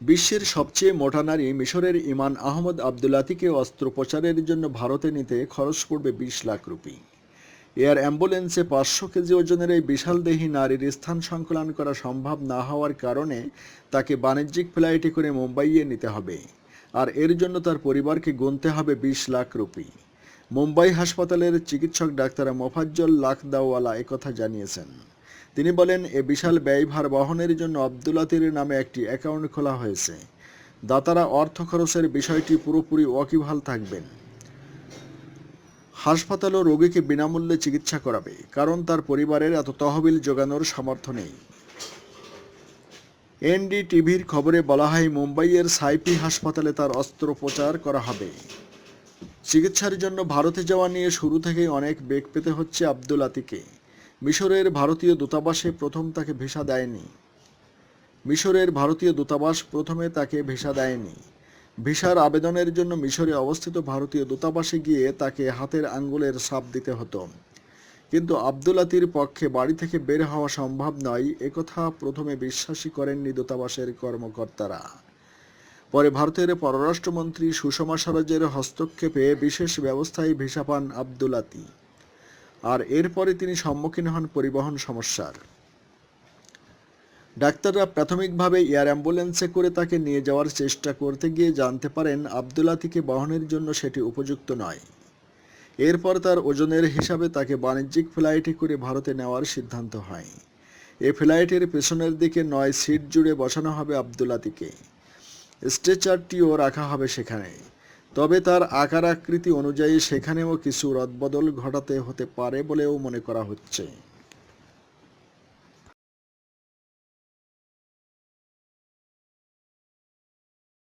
বিশ্বের সবচেয়ে মোটা নারী মিশরের ইমান আহমদ আবদুল্লাতিকে অস্ত্রোপচারের জন্য ভারতে নিতে খরচ পড়বে বিশ লাখ রুপি। এয়ার অ্যাম্বুলেন্সে পাঁচশো কেজি ওজনের এই বিশালদেহী নারীর স্থান সংকলন করা সম্ভব না হওয়ার কারণে তাকে বাণিজ্যিক ফ্লাইটে করে মুম্বাইয়ে নিতে হবে। আর এর জন্য তার পরিবারকে গুনতে হবে বিশ লাখ রুপি। মুম্বাই হাসপাতালের চিকিৎসক ডাক্তার মোফাজ্জল লাখদাওয়ালা একথা জানিয়েছেন। তিনি বলেন, এ বিশাল ব্যয়ভার বহনের জন্য আবদুল্লাতির নামে একটি অ্যাকাউন্ট খোলা হয়েছে। দাতারা অর্থ খরচের বিষয়টি পুরোপুরি ওয়াকিবহাল থাকবেন। হাসপাতালও রোগীকে বিনামূল্যে চিকিৎসা করাবে, কারণ তার পরিবারের এত তহবিল জোগানোর সামর্থ্য নেই। এনডিটিভির খবরে বলা হয়, মুম্বাইয়ের সাইপি হাসপাতালে তার অস্ত্রোপচার করা হবে। চিকিৎসার জন্য ভারতে যাওয়া নিয়ে শুরু থেকেই অনেক বেগ পেতে হচ্ছে আব্দুল আতিকে। মিশরের ভারতীয় দূতাবাসে প্রথম তাকে ভিসা দেয়নি। মিশরের ভারতীয় দূতাবাস প্রথমে তাকে ভিসা দেয়নি। ভিসার আবেদনের জন্য মিশরে অবস্থিত ভারতীয় দূতাবাসে গিয়ে তাকে হাতের আঙ্গুলের সাপ দিতে হতো। কিন্তু আবদুলাতির পক্ষে বাড়ি থেকে বের হওয়া সম্ভব নয়, একথা প্রথমে বিশ্বাসই করেননি দূতাবাসের কর্মকর্তারা। পরে ভারতের পররাষ্ট্রমন্ত্রী সুষমা স্বরাজের হস্তক্ষেপে বিশেষ ব্যবস্থায় ভিসা পান আবদুলাতি আর এরপরে তিনি সম্মুখীন হন পরিবহন সমস্যার। ডাক্তাররা প্রাথমিকভাবে এয়ার অ্যাম্বুলেন্সে করে তাকে নিয়ে যাওয়ার চেষ্টা করতে গিয়ে জানতে পারেন আবদুলাতিকে বহনের জন্য সেটি উপযুক্ত নয়। এরপর তার ওজনের হিসাবে তাকে বাণিজ্যিক ফ্লাইটে করে ভারতে নেওয়ার সিদ্ধান্ত হয়। এ ফ্লাইটের পেছনের দিকে নয় সিট জুড়ে বসানো হবে আবদুলাতিকে স্ট্রেচারটিও রাখা হবে সেখানে। তবে তার আকার আকৃতি অনুযায়ী সেখানেও কিছু রদবদল ঘটাতে হতে পারে বলেও মনে করা হচ্ছে।